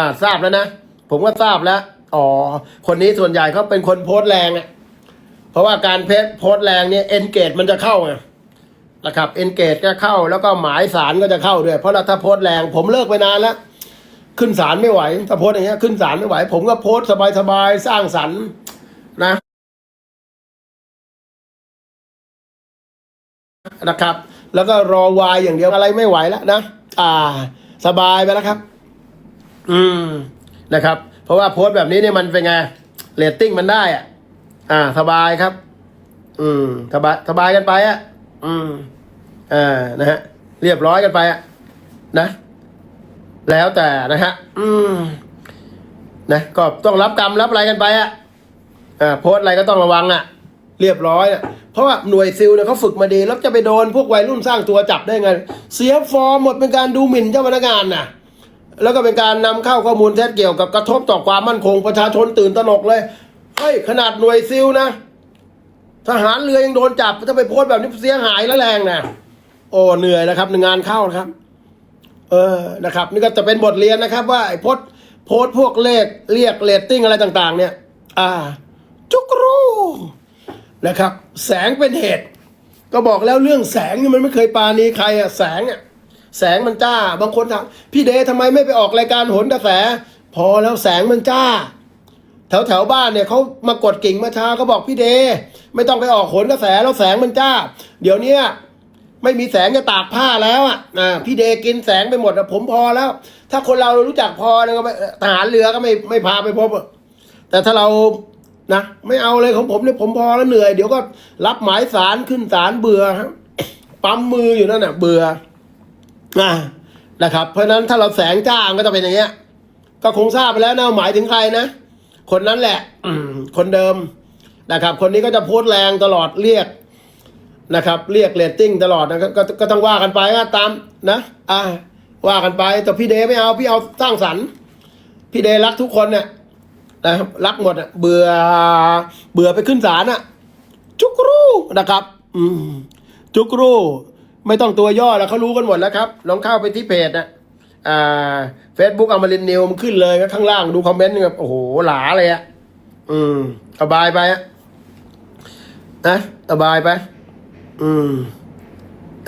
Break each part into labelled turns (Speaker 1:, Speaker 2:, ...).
Speaker 1: อ่าทราบแล้วนะ ผมก็ทราบแล้ว อ๋อ คนนี้ส่วนใหญ่เขาเป็นคนโพสต์แรงอะเพราะว่าการเพจโพสต์แรงเนี่ยเอนเกจมันจะเข้าไงนะครับเอนเกจก็เข้าแล้วก็หมายสารก็จะเข้าด้วย เพราะเราถ้าโพสต์แรง ผมเลิกไปนานแล้วขึ้นศาลไม่ไหว ถ้าโพสต์อย่างเงี้ยขึ้นศาลไม่ไหว ผมก็โพสต์สบายๆสร้างสรรค์นะนะครับ แล้วก็รอวายอย่างเดียวอะไรไม่ไหวแล้วนะ อ่า สบายไปแล้วครับ อืมนะครับ เพราะว่าโพสต์แบบนี้เนี่ยมันเป็นไงเรตติ้งมันได้อะ อ่า สบายครับ อืม สบายสบายกันไปอะ อืมอ่านะฮะ เรียบร้อยกันไปอะ นะ แล้วแต่นะฮะ อืม นะก็ต้องรับกรรมรับอะไรกันไปอะอ่าโพสต์อะไรก็ต้องระวังอะ เรียบร้อยอะเพราะว่าหน่วยซิลเนี่ยเขาฝึกมาดี แล้วจะไปโดนพวกวัยรุ่นสร้างตัวจับได้ไง เสียฟอร์มหมดเป็นการดูหมิ่นเจ้าพนักงานน่ะ แล้วก็เป็นการนำเข้าข้อมูลเท็จเกี่ยวกับกระทบต่อความมั่นคงประชาชนตื่นตระหนกเลยเฮ้ยขนาดหน่วยซิลนะทหารเรือยังโดนจับถ้าไปโพสต์แบบนี้เสียหายแล้วแรงนะโอ้เหนื่อยนะครับงานเข้านะครับ เออนะครับ นี่ก็จะเป็นบทเรียนนะครับ ว่าไอ้โพสโพสพวกเลขเรียกเรตติ้งอะไรต่าง ๆ เนี่ย อ่า จุกรูนะครับ แสงเป็นเหตุ ก็บอกแล้วเรื่องแสงนี่มันไม่เคยปาณีใครอะแสงอะ แสงมันจ้า บางคนถามพี่เดทำไมไม่ไปออกรายการโหนกระแส พอแล้วแสงมันจ้า แถวแถวบ้านเนี่ยเขามากดกิ่งมาช้าเขาบอกพี่เด ไม่ต้องไปออกโหนกระแสแล้วแสงมันจ้า เดี๋ยวเนี้ยไม่มีแสงจะตากผ้าแล้วอะพี่เดกินแสงไปหมดอะผมพอแล้ว ถ้าคนเรารู้จักพอเนี่ยก็ไม่ทหารเรือก็ไม่ไม่พาไปพบอะแต่ถ้าเรานะไม่เอาเลยของผมเนี่ยผมพอแล้วเหนื่อย เดี๋ยวก็รับหมายสารขึ้นศาลเบื่อครับปั๊มมืออยู่นั่นน่ะเบื่อ อ่านะครับ เพราะฉะนั้นถ้าเราแสงจ้ามันก็จะเป็นอย่างเงี้ย ก็คงทราบไปแล้วนะหมายถึงใครนะ คนนั้นแหละคนเดิมนะครับ คนนี้ก็จะพสต์แรงตลอดเรียกนะครับ เรียกเรตติ้งตลอดนะกก็ต้องว่ากันไปก็ตามนะอ่าว่ากันไปแต่พี่เดไม่เอาพี่เอาสร้างสรรค์พี่เดรักทุกคนเนี่ยนะครับรักหมดอะเบื่อเบื่อไปขึ้นศาลอะจุกรูนะครับ อืมจุกรู ไม่ต้องตัวย่อแล้วเขารู้กันหมดแล้วครับลองเข้าไปที่เพจนะอ่าเฟซบุ๊กอมรินนิวมันขึ้นเลยข้างล่างดูคอมเมนต์แบบโอ้โหหลาเลยอะอืมสบายไปอะนะสบายไป อืม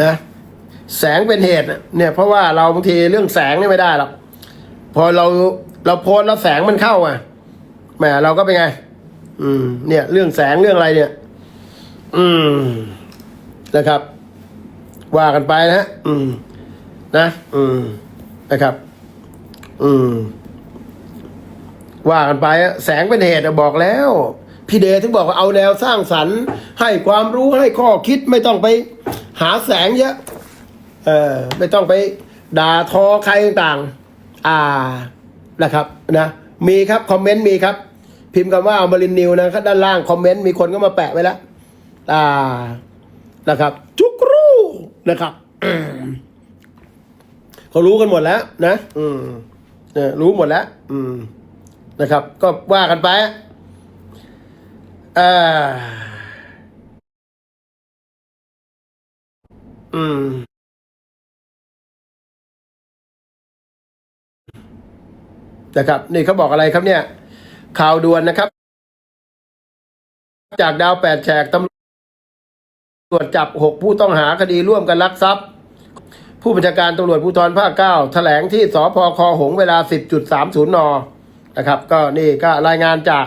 Speaker 1: นะแสงเป็นเหตุเนี่ย เพราะว่าเราบางทีเรื่องแสงนี่ไม่ได้หรอกพอเราเราโพสแล้วแสงมันเข้าอะแหมเราก็เป็นไง อืม เนี่ย เรื่องแสงเรื่องอะไรเนี่ย อืมนะครับ ว่ากันไปนะฮะอืม นะ อืม นะครับ อืม ว่ากันไปอะแสงเป็นเหตุอะบอกแล้ว พี่เดชถึงบอกว่าเอาแนวสร้างสรรค์ ให้ความรู้ให้ข้อคิดไม่ต้องไป หาแสงเยอะ เออ ไม่ต้องไป ด่าทอใครต่างๆ อ่า นะครับ นะ มีครับ คอมเมนต์มีครับ พิมพ์คำว่าเอามารินนิวนะครับด้านล่างคอมเมนต์มีคนก็มาแปะไว้แล้ว อ่า นะครับจุกรู นะครับเขารู้กันหมดแล้ว นะ อืมเนี่ยรู้หมดแล้ว อืม นะครับ ก็ว่ากันไปอ่าอืม นะครับ นี่เขาบอกอะไรครับเนี่ย ข่าวด่วนนะครับ จากดาวแปดแฉกตำ ตรวจจับหกผู้ต้องหาคดีร่วมกันลักทรัพย์ ผู้บัญชาการตำรวจภูธรภาคเก้าแถลงที่สพคหงเวลา 10.30 น นะครับ ก็นี่ก็รายงานจาก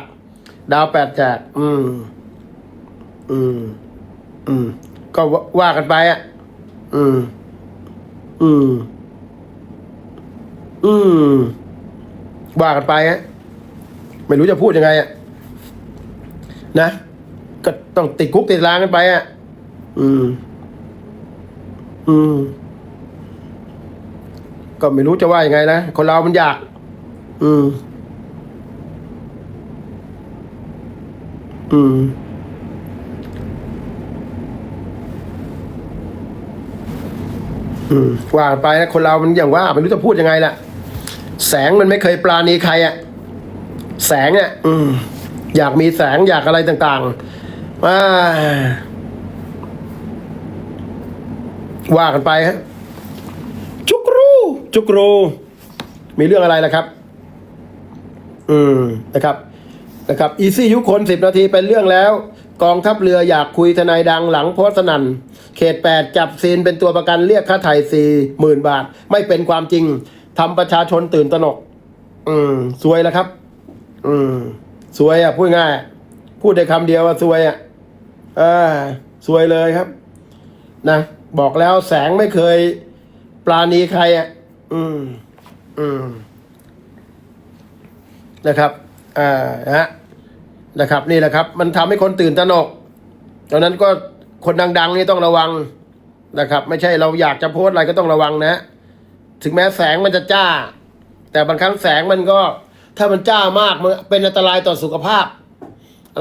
Speaker 1: ดาวแปดแจกอืม อืม อืม ก็ว่ากันไปอะ อืม อืม อืม ว่ากันไปฮะไม่รู้จะพูดยังไงอะ นะ ก็ต้องติดคุกติดตารางกันไปอะ อืม อืม ก็ไม่รู้จะว่ายังไงนะ คนเรามันอยาก อืม อืม อืมว่าไปนะคนเรามันอย่างว่าไม่รู้จะพูดยังไงล่ะ แสงมันไม่เคยปราณีใครอะแสงอะอืม อยากมีแสงอยากอะไรต่างๆว่า ว่ากันไปฮะจุกรูจุกรูมีเรื่องอะไรล่ะครับ อืมนะครับ นะครับ อีซี่ยุคนสิบนาทีเป็นเรื่องแล้ว กองทัพเรืออยากคุยทนายดังหลังโพสสนันเขตแปดจับซีนเป็นตัวประกันเรียกค่าไถ่สี่หมื่นบาท ไม่เป็นความจริงทำประชาชนตื่นตระหนก อืมสวยแล้วครับ อืมสวยอะพูดง่าย พูดได้คำเดียวว่าสวยอะเออสวยเลยครับ นะ บอกแล้วแสงไม่เคย ปราณีใครอะ อืม อืม นะครับ อ่าฮะนะครับ นี่แหละครับ มันทำให้คนตื่นตระหนกดังนั้นก็คนดัง ๆ นี่ต้องระวังนะครับ ไม่ใช่เราอยากจะโพสอะไรก็ต้องระวังนะ ถึงแม้แสงมันจะจ้า แต่บางครั้งแสงมันก็ ถ้ามันจ้ามากมันเป็นอันตรายต่อสุขภาพ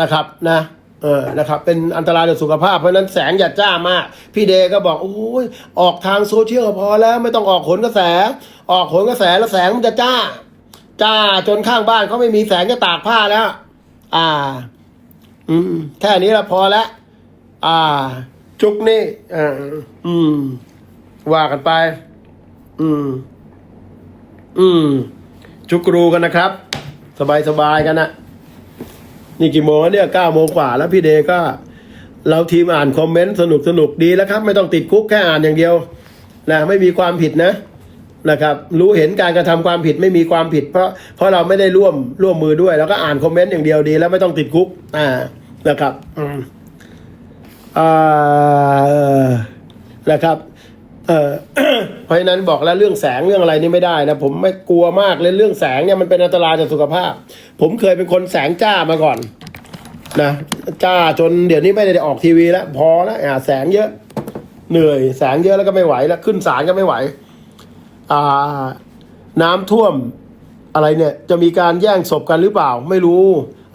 Speaker 1: นะครับ นะ เออนะครับเป็นอันตรายต่อสุขภาพเพราะนั้นแสงอย่าจ้ามาก พี่เดก็บอกโอ้ยออกทางโซเชียลพอแล้วไม่ต้องออกขนกระแส ออกขนกระแสแล้วแสงมันจะจ้า จ้าจนข้างบ้านเขาไม่มีแสงจะตากผ้าแล้ว อ่า อืม แค่นี้ละพอแล้วอ่า จุกนี่อ่าอืม ว่ากันไป อืม อืม จุกรูกันนะครับ สบายสบายๆกันนะ นี่กี่โมงแล้วเนี่ยเก้าโมงกว่าแล้วพี่เดก็ เราทีมอ่านคอมเมนต์สนุกสนุกดีแล้วครับ ไม่ต้องติดคุกแค่อ่านอย่างเดียวนะไม่มีความผิดนะนะครับ รู้เห็นการกระทำความผิดไม่มีความผิด เพราะเพราะเราไม่ได้ร่วมร่วมมือด้วย แล้วก็อ่านคอมเมนต์อย่างเดียวดี แล้วไม่ต้องติดคุก อ่านะครับ อืมอ่านะครับ เพราะฉะนั้นบอกแล้วเรื่องแสงเรื่องอะไรนี่ไม่ได้นะผมไม่กลัวมากเลยเรื่องแสงเนี่ยมันเป็นอันตรายต่อสุขภาพ ผมเคยเป็นคนแสงจ้ามาก่อนนะจ้าจนเดี๋ยวนี้ไม่ได้ออกทีวีแล้ว พอแล้วแสงเยอะ เหนื่อย แสงเยอะแล้วก็ไม่ไหวแล้วขึ้นศาลก็ไม่ไหว อ่า น้ำท่วมอะไรเนี่ย จะมีการแย่งศพกันหรือเปล่า ไม่รู้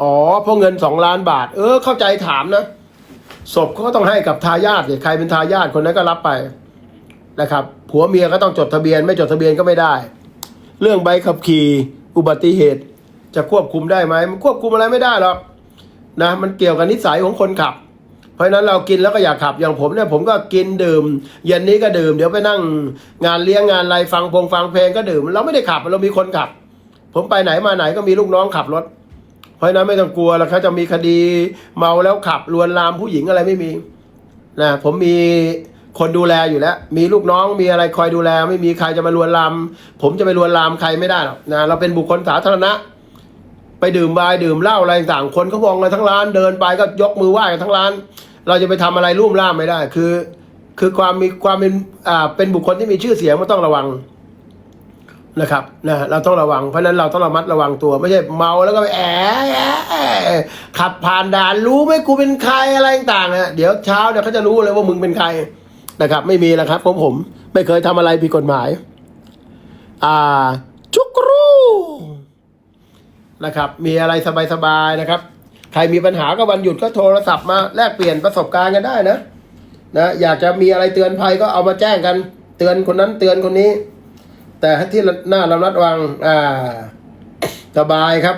Speaker 1: อ๋อเพราะเงินสองล้านบาท เออ เข้าใจถามนะศพเขาก็ต้องให้กับทายาทเนี่ยใครเป็นทายาทคนนั้นก็รับไป นะครับผัวเมียก็ต้องจดทะเบียน ไม่จดทะเบียนก็ไม่ได้ เรื่องใบขับขี่อุบัติเหตุ จะควบคุมได้ไหมมันควบคุมอะไรไม่ได้หรอกนะมันเกี่ยวกับนิสัยของคนขับ เพราะนั้นเรากินแล้วก็อยากขับอย่างผมเนี่ยผมก็กินดื่มเย็นนี้ก็ดื่ม เดี๋ยวไปนั่งงานเลี้ยงงานอะไรฟังพงฟังเพลงก็ดื่ม เราไม่ได้ขับเรามีคนขับ ผมไปไหนมาไหนก็มีลูกน้องขับรถ เพราะฉะนั้นไม่ต้องกลัวแล้วเขาจะมีคดีเมาแล้วขับลวนลามผู้หญิงอะไรไม่มีนะผมมี คนดูแลอยู่แล้ว มีลูกน้องมีอะไรคอยดูแล ไม่มีใครจะมาลวนลามผมจะไปลวนลามใครไม่ได้หรอกนะเราเป็นบุคคลสาธารณะ ไปดื่มไวน์ดื่มเหล้าอะไรต่างคนเขามองกันทั้งร้านเดินไปก็ยกมือไหว้กันทั้งร้าน เราจะไปทำอะไรรุ่มร่ามไม่ได้ คือ คือความมีความเป็นอ่าเป็นบุคคลที่มีชื่อเสียงมันต้องระวังนะครับนะเราต้องระวังเพราะฉะนั้นเราต้องระมัดระวังตัว ไม่ใช่เมาแล้วก็ไปแอะขับผ่านด่านรู้ไหมกูเป็นใครอะไรต่างๆอะเดี๋ยวเช้าเนี่ยเขาจะรู้เลยว่ามึงเป็นใคร นะครับ ไม่มีแล้วครับผมผม ไม่เคยทำอะไรผิดกฎหมาย อ่าจุกรูนะครับ มีอะไรสบายๆนะครับ ใครมีปัญหาก็วันหยุดก็โทรศัพท์มาแลกเปลี่ยนประสบการณ์กันได้นะนะอยากจะมีอะไรเตือนภัยก็เอามาแจ้งกัน เตือนคนนั้นเตือนคนนี้ แต่ที่หน้าระมัดระวัง อ่า สบายครับ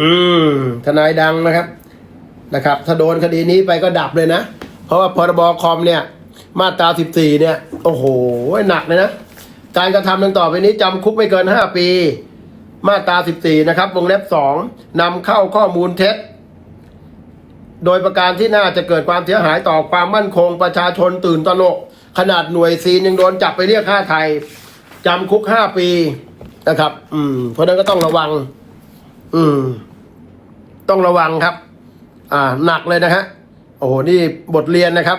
Speaker 1: อืมทนายดังนะครับนะครับ ถ้าโดนคดีนี้ไปก็ดับเลยนะ เพราะว่าพรบคอมเนี่ย มาตราสิบสี่เนี่ย โอ้โหหนักเลยนะ การกระทำดังต่อไปนี้จำคุกไม่เกินห้าปี มาตรา14นะครับวงเล็บ2นำเข้าข้อมูลเท็จ โดยประการที่น่าจะเกิดความเสียหายต่อความมั่นคงประชาชนตื่นตระหนกขนาดหน่วยซีนยังโดนจับไปเรียกค่าไทยจำคุก5ปีนะครับ อืม เพราะนั้นก็ต้องระวัง อืม ต้องระวังครับ อ่า หนักเลยนะฮะ โอ้โห นี่บทเรียนนะครับ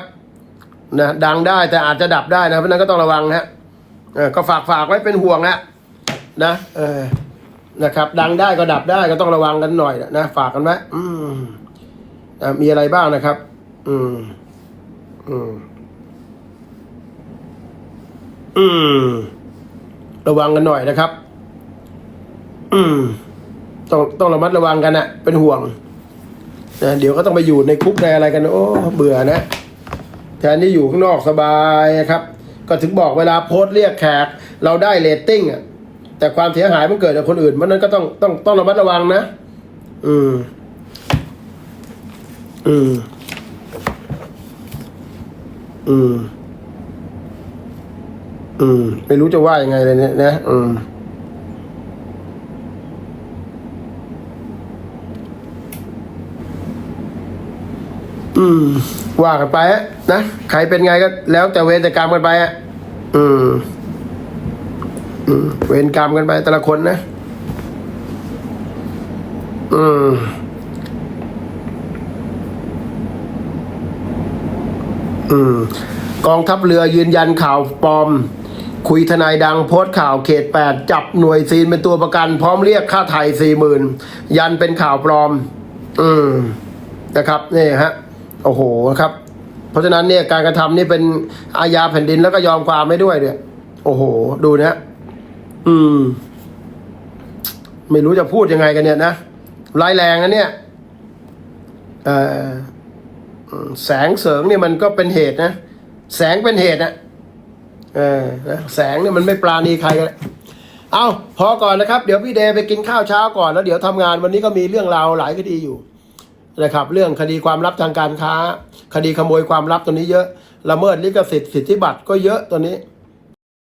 Speaker 1: นะดังได้แต่อาจจะดับได้นะเพราะนั้นก็ต้องระวังนะฮะก็ฝากฝากไว้เป็นห่วงนะนะเออนะครับ ดังได้ก็ดับได้ก็ต้องระวังกันหน่อยนะฝากกันไว้อืมอะมีอะไรบ้างนะครับ อืม อืม อืม ระวังกันหน่อยนะครับ อืม ต้องต้องระมัดระวังกันนะเป็นห่วงนะเดี๋ยวก็ต้องไปอยู่ในคุกในอะไรกัน โอ้เบื่อนะ แทนที่อยู่ข้างนอกสบายครับ ก็ถึงบอกเวลาโพสต์เรียกแขก เราได้เรตติ้งอะแต่ความเสียหายมันเกิดจากคนอื่นเพราะนั้นก็ต้องต้องต้องระมัดระวังนะ อืม อืม อืม อืม ไม่รู้จะว่ายังไงเลยเนี่ยนะ อืม อืม ว่ากันไปฮะ นะใครเป็นไงก็แล้วแต่เวรแต่กรรมกันไปฮะอืมอืมเวรกรรมกันไปแต่ละคนนะ อืมอืมกองทัพเรือยืนยันข่าวปลอม คุยทนายดังโพสต์ข่าวเขตแปดจับหน่วยซีนเป็นตัวประกัน พร้อมเรียกค่าไถ่สี่หมื่นยันเป็นข่าวปลอม อืมนะครับ นี่ฮะ โอ้โหครับ เพราะฉะนั้นเนี่ยการกระทำนี่เป็นอาญาแผ่นดินแล้วก็ยอมความไม่ด้วยเนี่ย โอ้โห ดูนะอืม ไม่รู้จะพูดยังไงกันเนี่ยนะร้ายแรงนะเนี่ยเออแสงเสริงเนี่ยมันก็เป็นเหตุนะ แสงเป็นเหตุนะเออนะแสงเนี่ยมันไม่ปราณีใครกันเอาพอก่อนนะครับ เดี๋ยวพี่เดย์ไปกินข้าวเช้าก่อนแล้วเดี๋ยวทำงานวันนี้ก็มีเรื่องราวหลายคดีอยู่ นะครับ เรื่องคดีความลับทางการค้า คดีขโมยความลับตัวนี้เยอะละเมิดลิขสิทธิ์สิทธิบัตรก็เยอะตัวนี้